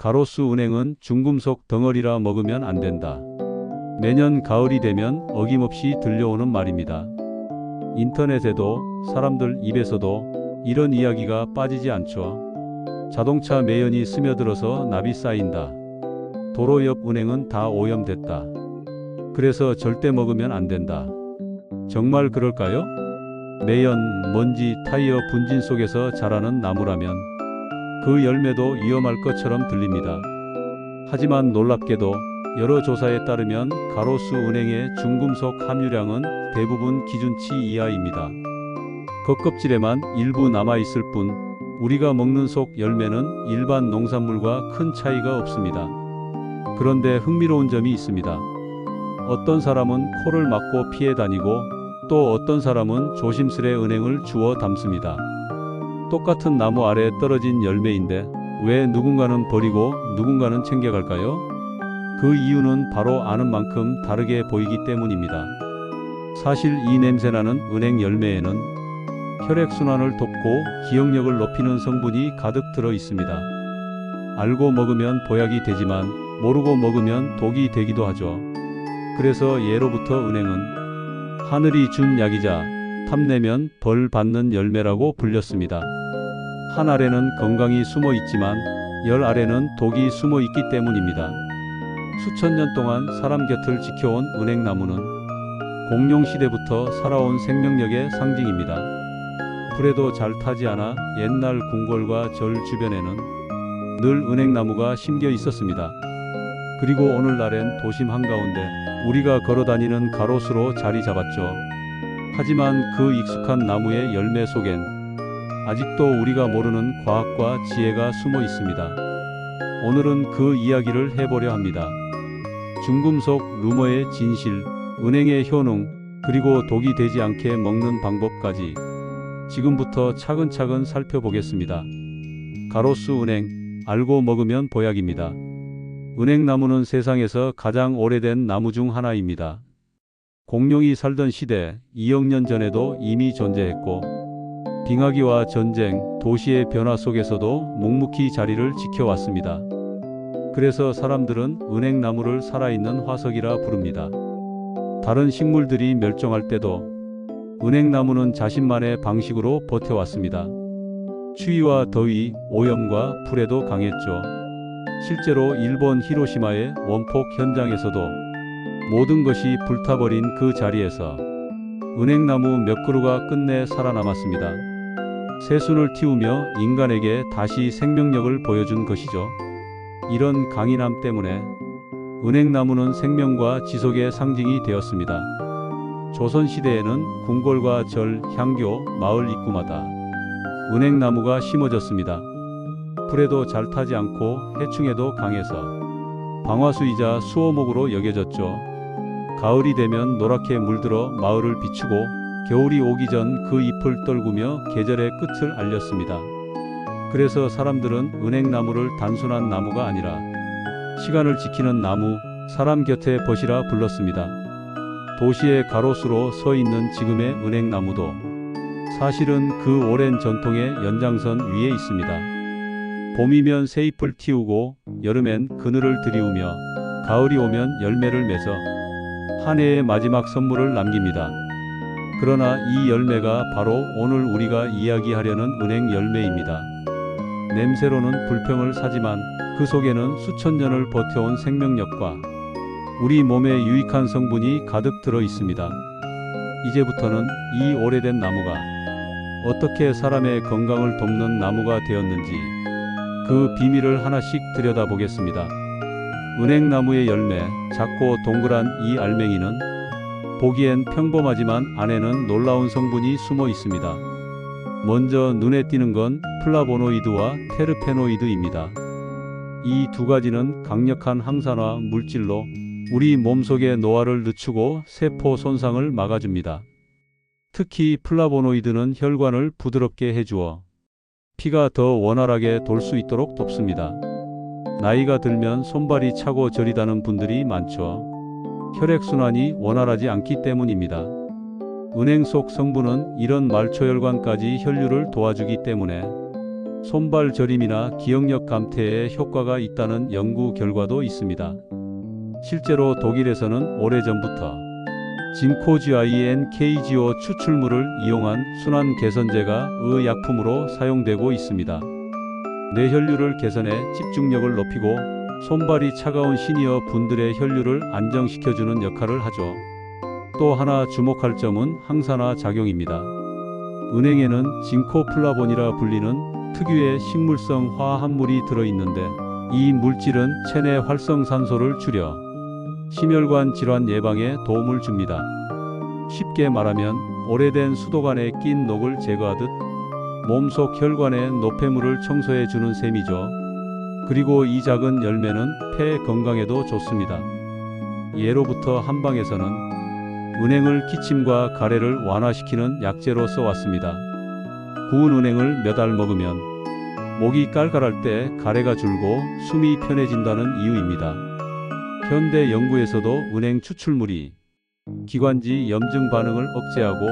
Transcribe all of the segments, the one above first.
가로수 은행은 중금속 덩어리라 먹으면 안 된다. 매년 가을이 되면 어김없이 들려오는 말입니다. 인터넷에도 사람들 입에서도 이런 이야기가 빠지지 않죠. 자동차 매연이 스며들어서 납이 쌓인다. 도로 옆 은행은 다 오염됐다. 그래서 절대 먹으면 안 된다. 정말 그럴까요? 매연, 먼지, 타이어 분진 속에서 자라는 나무라면 그 열매도 위험할 것처럼 들립니다. 하지만 놀랍게도 여러 조사에 따르면 가로수 은행의 중금속 함유량은 대부분 기준치 이하입니다. 겉껍질에만 일부 남아있을 뿐 우리가 먹는 속 열매는 일반 농산물과 큰 차이가 없습니다. 그런데 흥미로운 점이 있습니다. 어떤 사람은 코를 막고 피해 다니고 또 어떤 사람은 조심스레 은행을 주워 담습니다. 똑같은 나무 아래 떨어진 열매인데 왜 누군가는 버리고 누군가는 챙겨갈까요? 그 이유는 바로 아는 만큼 다르게 보이기 때문입니다. 사실 이 냄새나는 은행 열매에는 혈액순환을 돕고 기억력을 높이는 성분이 가득 들어 있습니다. 알고 먹으면 보약이 되지만 모르고 먹으면 독이 되기도 하죠. 그래서 예로부터 은행은 하늘이 준 약이자 탐내면 벌 받는 열매라고 불렸습니다. 한 알에는 건강이 숨어 있지만 열 알에는 독이 숨어 있기 때문입니다. 수천 년 동안 사람 곁을 지켜온 은행나무는 공룡 시대부터 살아온 생명력의 상징입니다. 불에도 잘 타지 않아 옛날 궁궐과 절 주변에는 늘 은행나무가 심겨 있었습니다. 그리고 오늘날엔 도심 한가운데 우리가 걸어 다니는 가로수로 자리 잡았죠. 하지만 그 익숙한 나무의 열매 속엔 아직도 우리가 모르는 과학과 지혜가 숨어 있습니다. 오늘은 그 이야기를 해보려 합니다. 중금속 루머의 진실, 은행의 효능, 그리고 독이 되지 않게 먹는 방법까지 지금부터 차근차근 살펴보겠습니다. 가로수 은행, 알고 먹으면 보약입니다. 은행나무는 세상에서 가장 오래된 나무 중 하나입니다. 공룡이 살던 시대 2억 년 전에도 이미 존재했고 빙하기와 전쟁, 도시의 변화 속에서도 묵묵히 자리를 지켜왔습니다. 그래서 사람들은 은행나무를 살아있는 화석이라 부릅니다. 다른 식물들이 멸종할 때도 은행나무는 자신만의 방식으로 버텨왔습니다. 추위와 더위, 오염과 불에도 강했죠. 실제로 일본 히로시마의 원폭 현장에서도 모든 것이 불타버린 그 자리에서 은행나무 몇 그루가 끝내 살아남았습니다. 새순을 틔우며 인간에게 다시 생명력을 보여준 것이죠. 이런 강인함 때문에 은행나무는 생명과 지속의 상징이 되었습니다. 조선시대에는 궁궐과 절, 향교, 마을 입구마다 은행나무가 심어졌습니다. 불에도 잘 타지 않고 해충에도 강해서 방화수이자 수호목으로 여겨졌죠. 가을이 되면 노랗게 물들어 마을을 비추고 겨울이 오기 전 그 잎을 떨구며 계절의 끝을 알렸습니다. 그래서 사람들은 은행나무를 단순한 나무가 아니라 시간을 지키는 나무, 사람 곁에 벗이라 불렀습니다. 도시의 가로수로 서 있는 지금의 은행나무도 사실은 그 오랜 전통의 연장선 위에 있습니다. 봄이면 새 잎을 틔우고 여름엔 그늘을 들이우며 가을이 오면 열매를 맺어 한 해의 마지막 선물을 남깁니다. 그러나 이 열매가 바로 오늘 우리가 이야기하려는 은행 열매입니다. 냄새로는 불평을 사지만 그 속에는 수천 년을 버텨온 생명력과 우리 몸에 유익한 성분이 가득 들어 있습니다. 이제부터는 이 오래된 나무가 어떻게 사람의 건강을 돕는 나무가 되었는지 그 비밀을 하나씩 들여다보겠습니다. 은행나무의 열매, 작고 동그란 이 알맹이는 보기엔 평범하지만 안에는 놀라운 성분이 숨어 있습니다. 먼저 눈에 띄는 건 플라보노이드와 테르페노이드입니다. 이 두 가지는 강력한 항산화 물질로 우리 몸속의 노화를 늦추고 세포 손상을 막아줍니다. 특히 플라보노이드는 혈관을 부드럽게 해주어 피가 더 원활하게 돌 수 있도록 돕습니다. 나이가 들면 손발이 차고 저리다는 분들이 많죠. 혈액순환이 원활하지 않기 때문입니다. 은행 속 성분은 이런 말초혈관까지 혈류를 도와주기 때문에 손발 저림이나 기억력 감퇴에 효과가 있다는 연구 결과도 있습니다. 실제로 독일에서는 오래전부터 진코지아인 KGO 추출물을 이용한 순환 개선제가 의약품으로 사용되고 있습니다. 뇌혈류를 개선해 집중력을 높이고 손발이 차가운 시니어 분들의 혈류를 안정시켜주는 역할을 하죠. 또 하나 주목할 점은 항산화 작용입니다. 은행에는 징코플라본이라 불리는 특유의 식물성 화합물이 들어있는데 이 물질은 체내 활성산소를 줄여 심혈관 질환 예방에 도움을 줍니다. 쉽게 말하면 오래된 수도관에 낀 녹을 제거하듯 몸속 혈관의 노폐물을 청소해 주는 셈이죠. 그리고 이 작은 열매는 폐 건강에도 좋습니다. 예로부터 한방에서는 은행을 기침과 가래를 완화시키는 약재로 써왔습니다. 구운 은행을 몇 알 먹으면 목이 깔깔할 때 가래가 줄고 숨이 편해진다는 이유입니다. 현대 연구에서도 은행 추출물이 기관지 염증 반응을 억제하고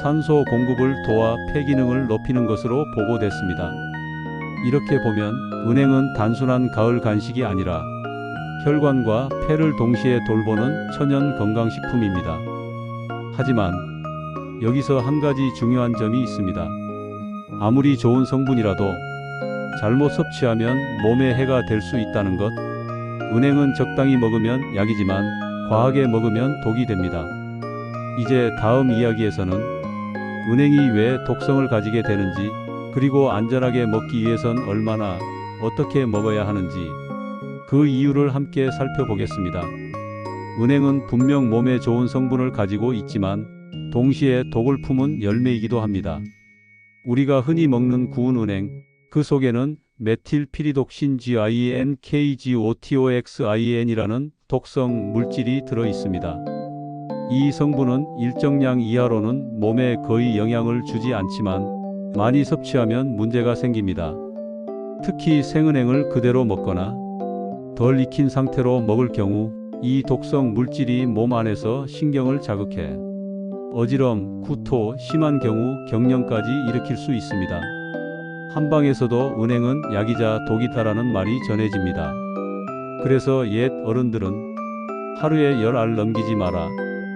산소 공급을 도와 폐 기능을 높이는 것으로 보고됐습니다. 이렇게 보면 은행은 단순한 가을 간식이 아니라 혈관과 폐를 동시에 돌보는 천연 건강식품입니다. 하지만 여기서 한 가지 중요한 점이 있습니다. 아무리 좋은 성분이라도 잘못 섭취하면 몸에 해가 될 수 있다는 것. 은행은 적당히 먹으면 약이지만 과하게 먹으면 독이 됩니다. 이제 다음 이야기에서는 은행이 왜 독성을 가지게 되는지 그리고 안전하게 먹기 위해선 얼마나 어떻게 먹어야 하는지 그 이유를 함께 살펴보겠습니다. 은행은 분명 몸에 좋은 성분을 가지고 있지만 동시에 독을 품은 열매이기도 합니다. 우리가 흔히 먹는 구운 은행, 그 속에는 메틸피리독신 GINKGOTOXIN이라는 독성 물질이 들어 있습니다. 이 성분은 일정량 이하로는 몸에 거의 영향을 주지 않지만 많이 섭취하면 문제가 생깁니다. 특히 생은행을 그대로 먹거나 덜 익힌 상태로 먹을 경우 이 독성 물질이 몸 안에서 신경을 자극해 어지럼, 구토, 심한 경우 경련까지 일으킬 수 있습니다. 한방에서도 은행은 약이자 독이다라는 말이 전해집니다. 그래서 옛 어른들은 하루에 열 알 넘기지 마라,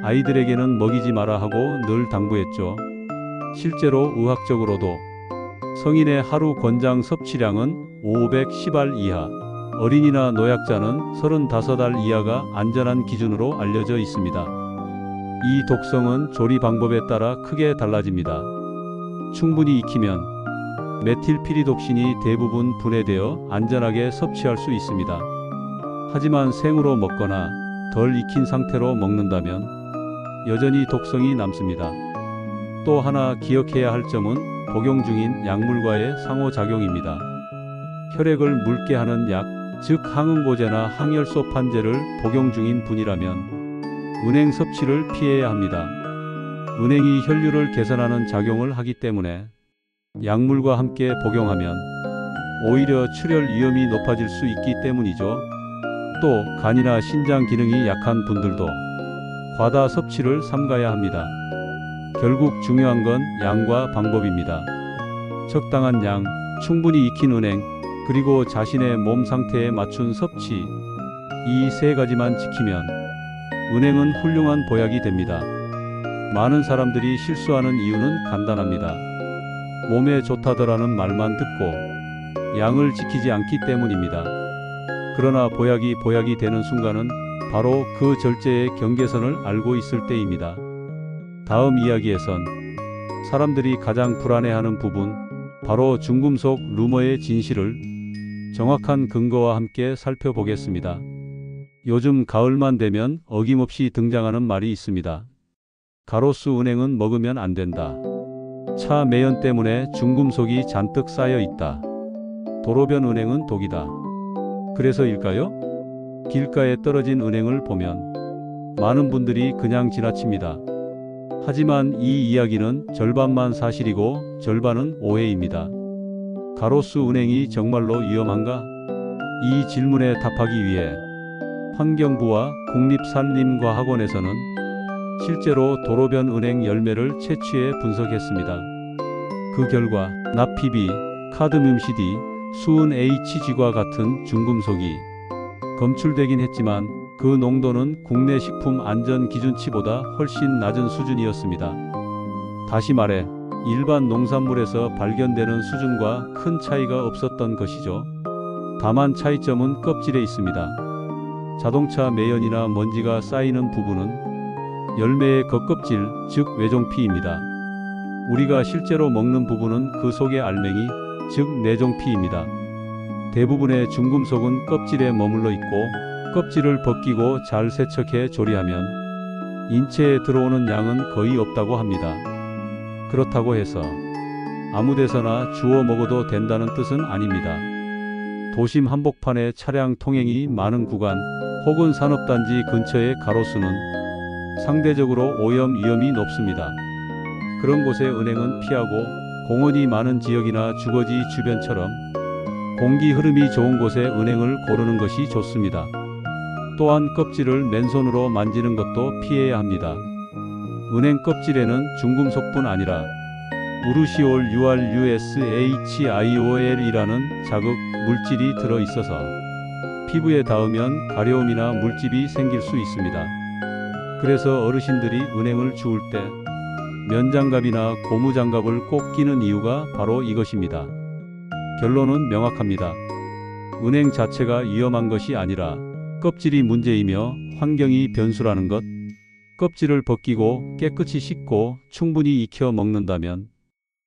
아이들에게는 먹이지 마라 하고 늘 당부했죠. 실제로 의학적으로도 성인의 하루 권장 섭취량은 510알 이하, 어린이나 노약자는 35알 이하가 안전한 기준으로 알려져 있습니다. 이 독성은 조리 방법에 따라 크게 달라집니다. 충분히 익히면 메틸피리독신이 대부분 분해되어 안전하게 섭취할 수 있습니다. 하지만 생으로 먹거나 덜 익힌 상태로 먹는다면 여전히 독성이 남습니다. 또 하나 기억해야 할 점은 복용 중인 약물과의 상호작용입니다. 혈액을 묽게 하는 약, 즉 항응고제나 항열소판제를 복용 중인 분이라면 은행 섭취를 피해야 합니다. 은행이 혈류를 개선하는 작용을 하기 때문에 약물과 함께 복용하면 오히려 출혈 위험이 높아질 수 있기 때문이죠. 또 간이나 신장 기능이 약한 분들도 과다 섭취를 삼가야 합니다. 결국 중요한 건 양과 방법입니다. 적당한 양, 충분히 익힌 은행, 그리고 자신의 몸 상태에 맞춘 섭취. 이 세 가지만 지키면 은행은 훌륭한 보약이 됩니다. 많은 사람들이 실수하는 이유는 간단합니다. 몸에 좋다더라는 말만 듣고 양을 지키지 않기 때문입니다. 그러나 보약이 보약이 되는 순간은 바로 그 절제의 경계선을 알고 있을 때입니다. 다음 이야기에선 사람들이 가장 불안해하는 부분, 바로 중금속 루머의 진실을 정확한 근거와 함께 살펴보겠습니다. 요즘 가을만 되면 어김없이 등장하는 말이 있습니다. 가로수 은행은 먹으면 안 된다. 차 매연 때문에 중금속이 잔뜩 쌓여 있다. 도로변 은행은 독이다. 그래서일까요? 길가에 떨어진 은행을 보면 많은 분들이 그냥 지나칩니다. 하지만 이 이야기는 절반만 사실이고 절반은 오해입니다. 가로수 은행이 정말로 위험한가? 이 질문에 답하기 위해 환경부와 국립산림과학원에서는 실제로 도로변 은행 열매를 채취해 분석했습니다. 그 결과 나피비, 카드뮴 CD, 수은 HG과 같은 중금속이 검출되긴 했지만 그 농도는 국내 식품 안전 기준치보다 훨씬 낮은 수준이었습니다. 다시 말해 일반 농산물에서 발견되는 수준과 큰 차이가 없었던 것이죠. 다만 차이점은 껍질에 있습니다. 자동차 매연이나 먼지가 쌓이는 부분은 열매의 겉껍질, 즉 외종피입니다. 우리가 실제로 먹는 부분은 그 속의 알맹이, 즉 내종피입니다. 대부분의 중금속은 껍질에 머물러 있고 껍질을 벗기고 잘 세척해 조리하면 인체에 들어오는 양은 거의 없다고 합니다. 그렇다고 해서 아무 데서나 주워 먹어도 된다는 뜻은 아닙니다. 도심 한복판에 차량 통행이 많은 구간 혹은 산업단지 근처의 가로수는 상대적으로 오염 위험이 높습니다. 그런 곳에 은행은 피하고 공원이 많은 지역이나 주거지 주변처럼 공기 흐름이 좋은 곳에 은행을 고르는 것이 좋습니다. 또한 껍질을 맨손으로 만지는 것도 피해야 합니다. 은행 껍질에는 중금속뿐 아니라 우르시올 URUSHIOL이라는 자극 물질이 들어 있어서 피부에 닿으면 가려움이나 물집이 생길 수 있습니다. 그래서 어르신들이 은행을 주울 때 면장갑이나 고무장갑을 꼭 끼는 이유가 바로 이것입니다. 결론은 명확합니다. 은행 자체가 위험한 것이 아니라 껍질이 문제이며 환경이 변수라는 것. 껍질을 벗기고 깨끗이 씻고 충분히 익혀 먹는다면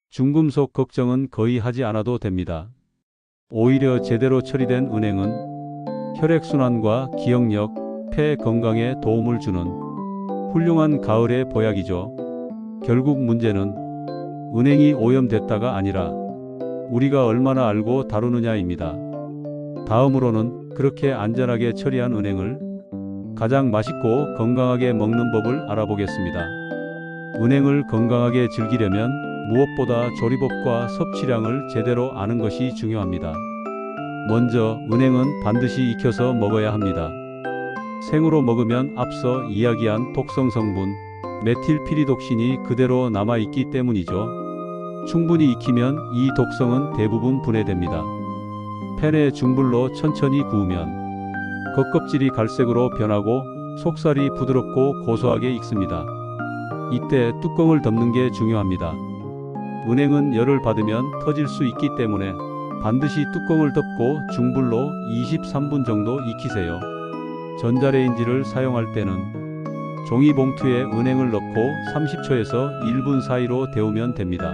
중금속 걱정은 거의 하지 않아도 됩니다. 오히려 제대로 처리된 은행은 혈액순환과 기억력, 폐 건강에 도움을 주는 훌륭한 가을의 보약이죠. 결국 문제는 은행이 오염됐다가 아니라 우리가 얼마나 알고 다루느냐입니다. 다음으로는 그렇게 안전하게 처리한 은행을 가장 맛있고 건강하게 먹는 법을 알아보겠습니다. 은행을 건강하게 즐기려면 무엇보다 조리법과 섭취량을 제대로 아는 것이 중요합니다. 먼저 은행은 반드시 익혀서 먹어야 합니다. 생으로 먹으면 앞서 이야기한 독성 성분 메틸피리독신이 그대로 남아 있기 때문이죠. 충분히 익히면 이 독성은 대부분 분해됩니다. 팬에 중불로 천천히 구우면 겉껍질이 갈색으로 변하고 속살이 부드럽고 고소하게 익습니다. 이때 뚜껑을 덮는 게 중요합니다. 은행은 열을 받으면 터질 수 있기 때문에 반드시 뚜껑을 덮고 중불로 23분 정도 익히세요. 전자레인지를 사용할 때는 종이 봉투에 은행을 넣고 30초에서 1분 사이로 데우면 됩니다.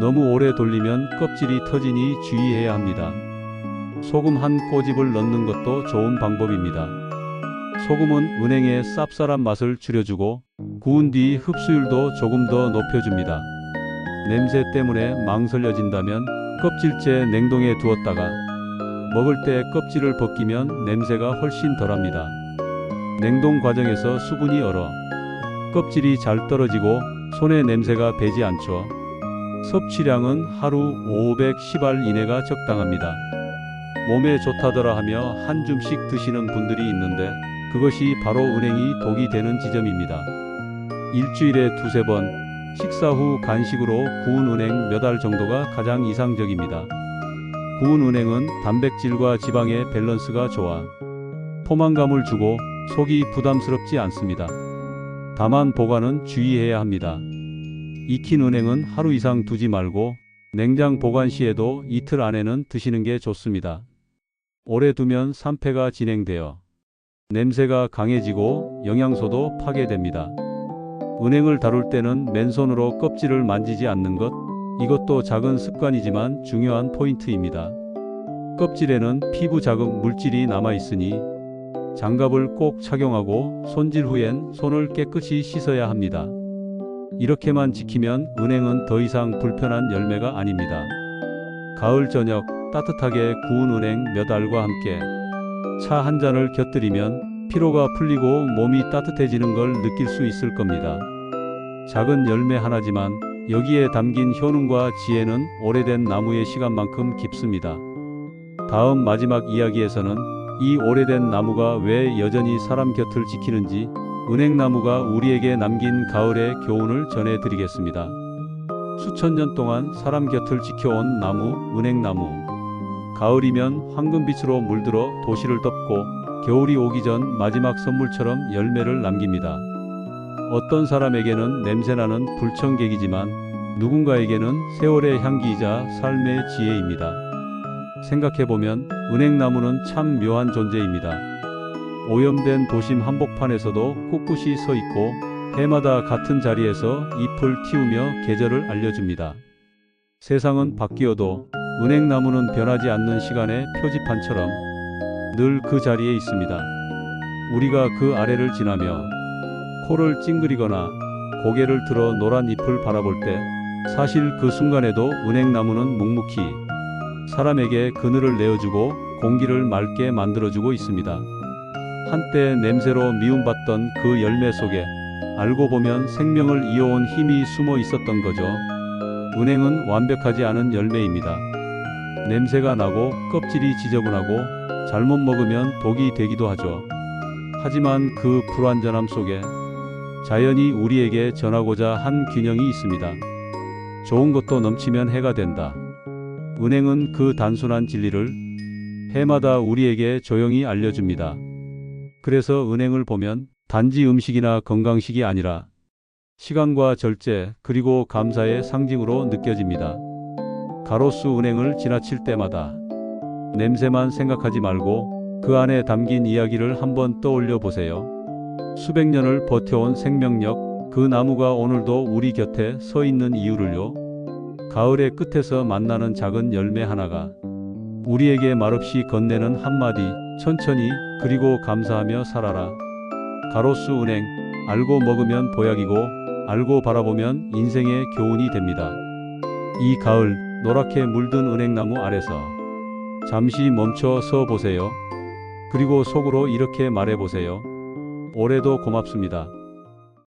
너무 오래 돌리면 껍질이 터지니 주의해야 합니다. 소금 한 꼬집을 넣는 것도 좋은 방법입니다. 소금은 은행의 쌉쌀한 맛을 줄여주고 구운 뒤 흡수율도 조금 더 높여줍니다. 냄새 때문에 망설여진다면 껍질째 냉동에 두었다가 먹을 때 껍질을 벗기면 냄새가 훨씬 덜합니다. 냉동 과정에서 수분이 얼어 껍질이 잘 떨어지고 손에 냄새가 배지 않죠. 섭취량은 하루 510알 이내가 적당합니다. 몸에 좋다더라 하며 한 줌씩 드시는 분들이 있는데 그것이 바로 은행이 독이 되는 지점입니다. 일주일에 두세 번 식사 후 간식으로 구운 은행 몇 알 정도가 가장 이상적입니다. 구운 은행은 단백질과 지방의 밸런스가 좋아 포만감을 주고 속이 부담스럽지 않습니다. 다만 보관은 주의해야 합니다. 익힌 은행은 하루 이상 두지 말고 냉장 보관 시에도 이틀 안에는 드시는 게 좋습니다. 오래 두면 산패가 진행되어 냄새가 강해지고 영양소도 파괴됩니다. 은행을 다룰 때는 맨손으로 껍질을 만지지 않는 것, 이것도 작은 습관이지만 중요한 포인트입니다. 껍질에는 피부 자극 물질이 남아 있으니 장갑을 꼭 착용하고 손질 후엔 손을 깨끗이 씻어야 합니다. 이렇게만 지키면 은행은 더 이상 불편한 열매가 아닙니다. 가을 저녁 따뜻하게 구운 은행 몇 알과 함께 차 한 잔을 곁들이면 피로가 풀리고 몸이 따뜻해지는 걸 느낄 수 있을 겁니다. 작은 열매 하나지만 여기에 담긴 효능과 지혜는 오래된 나무의 시간만큼 깊습니다. 다음 마지막 이야기에서는 이 오래된 나무가 왜 여전히 사람 곁을 지키는지 은행나무가 우리에게 남긴 가을의 교훈을 전해드리겠습니다. 수천 년 동안 사람 곁을 지켜온 나무, 은행나무. 가을이면 황금빛으로 물들어 도시를 덮고 겨울이 오기 전 마지막 선물처럼 열매를 남깁니다. 어떤 사람에게는 냄새나는 불청객이지만 누군가에게는 세월의 향기이자 삶의 지혜입니다. 생각해보면 은행나무는 참 묘한 존재입니다. 오염된 도심 한복판에서도 꿋꿋이 서 있고 해마다 같은 자리에서 잎을 틔우며 계절을 알려줍니다. 세상은 바뀌어도 은행나무는 변하지 않는 시간의 표지판처럼 늘 그 자리에 있습니다. 우리가 그 아래를 지나며 코를 찡그리거나 고개를 들어 노란 잎을 바라볼 때 사실 그 순간에도 은행나무는 묵묵히 사람에게 그늘을 내어주고 공기를 맑게 만들어주고 있습니다. 한때 냄새로 미움받던 그 열매 속에 알고 보면 생명을 이어온 힘이 숨어 있었던 거죠. 은행은 완벽하지 않은 열매입니다. 냄새가 나고 껍질이 지저분하고 잘못 먹으면 독이 되기도 하죠. 하지만 그 불완전함 속에 자연이 우리에게 전하고자 한 균형이 있습니다. 좋은 것도 넘치면 해가 된다. 은행은 그 단순한 진리를 해마다 우리에게 조용히 알려줍니다. 그래서 은행을 보면 단지 음식이나 건강식이 아니라 시간과 절제 그리고 감사의 상징으로 느껴집니다. 가로수 은행을 지나칠 때마다 냄새만 생각하지 말고 그 안에 담긴 이야기를 한번 떠올려 보세요. 수백 년을 버텨온 생명력, 그 나무가 오늘도 우리 곁에 서 있는 이유를요. 가을의 끝에서 만나는 작은 열매 하나가 우리에게 말없이 건네는 한마디, 천천히 그리고 감사하며 살아라. 가로수 은행, 알고 먹으면 보약이고 알고 바라보면 인생의 교훈이 됩니다. 이 가을 노랗게 물든 은행나무 아래서 잠시 멈춰 서 보세요. 그리고 속으로 이렇게 말해 보세요. 올해도 고맙습니다.